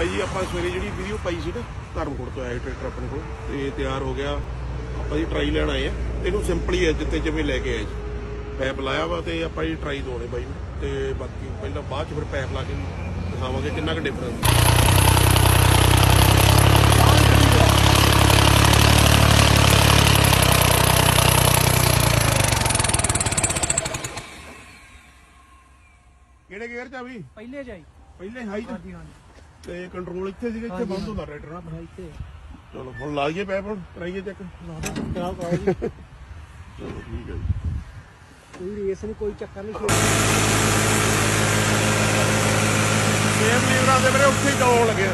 ਬਾਈ ਜੀ ਆਪਾਂ ਸਵੇਰੇ ਜਿਹੜੀ ਵੀਡੀਓ ਪਾਈ ਸੀ ਨਾ ਧਰਮਕੋਟ ਤੋਂ ਆਇਆ ਟਰੈਕਟਰ ਆਪਣੇ ਕੋਲ ਤੇ ਤਿਆਰ ਹੋ ਗਿਆ। ਆਪਾਂ ਜੀ ਟਰਾਈ ਲੈਣ ਆਏ ਆ। ਇਹਨੂੰ ਸਿੰਪਲ ਹੀ ਜਿੱਤੇ ਜਿਵੇਂ ਲੈ ਕੇ ਆਏ ਜੀ। ਪੈਪ ਲਾਇਆ ਵਾ ਤੇ ਆਪਾਂ ਜੀ ਟਰਾਈ ਦੋਣੇ ਬਾਈ ਨੂੰ। ਤੇ ਬਾਕੀ ਪਹਿਲਾਂ ਬਾਅਦ ਚ ਫਿਰ ਪੈਪ ਲਾ ਕੇ ਦਿਖਾਵਾਂਗੇ ਕਿੰਨਾ ਕੁ ਡਿਫਰੈਂਸ ਕਿਹੜੇ ਗੇਅਰ ਚ ਆ ਵੀ? ਪਹਿਲੇ ਜਾਈ ਪਹਿਲੇ ਹਾਈ ਚ? ਹਾਂਜੀ ਹਾਂਜੀ। ਤੇ ਕੰਟਰੋਲ ਇੱਥੇ ਸੀਗਾ ਇੱਥੇ ਬੰਦ ਹੁੰਦਾ ਟਰੈਕਟਰ ਨਾ। ਇੱਥੇ। ਚਲੋ ਹੁਣ ਲਾ ਲਈਏ ਪੈਪ ਹੁਣ ਕਰਾਈਏ ਚੈੱਕ ਕਰਾਓ ਕਰਾਓ ਜੀ ਚਲੋ ਠੀਕ ਹੈ ਜੀ। ਕੋਈ ਰੇਸ ਨਹੀਂ ਕੋਈ ਚੱਕਰ ਨਹੀਂ ਸੇਮ ਲੀਵਰਾਂ ਦੇ ਮੇਰੇ ਉੱਥੇ ਹੀ ਡਾਉਣ ਲੱਗਿਆ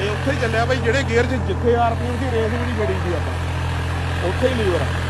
ਇਹ ਉੱਥੇ ਹੀ ਚੱਲਿਆ ਬਈ, ਜਿਹੜੇ ਗੇਅਰ 'ਚ ਜਿੱਥੇ ਆਰਪੀਐਮ ਦੀ ਰੇਸ ਵੀ ਨਹੀਂ ਜੜੀ ਸੀ ਆਪਾਂ। ਉੱਥੇ ਹੀ ਲੀਵਰ ਆ।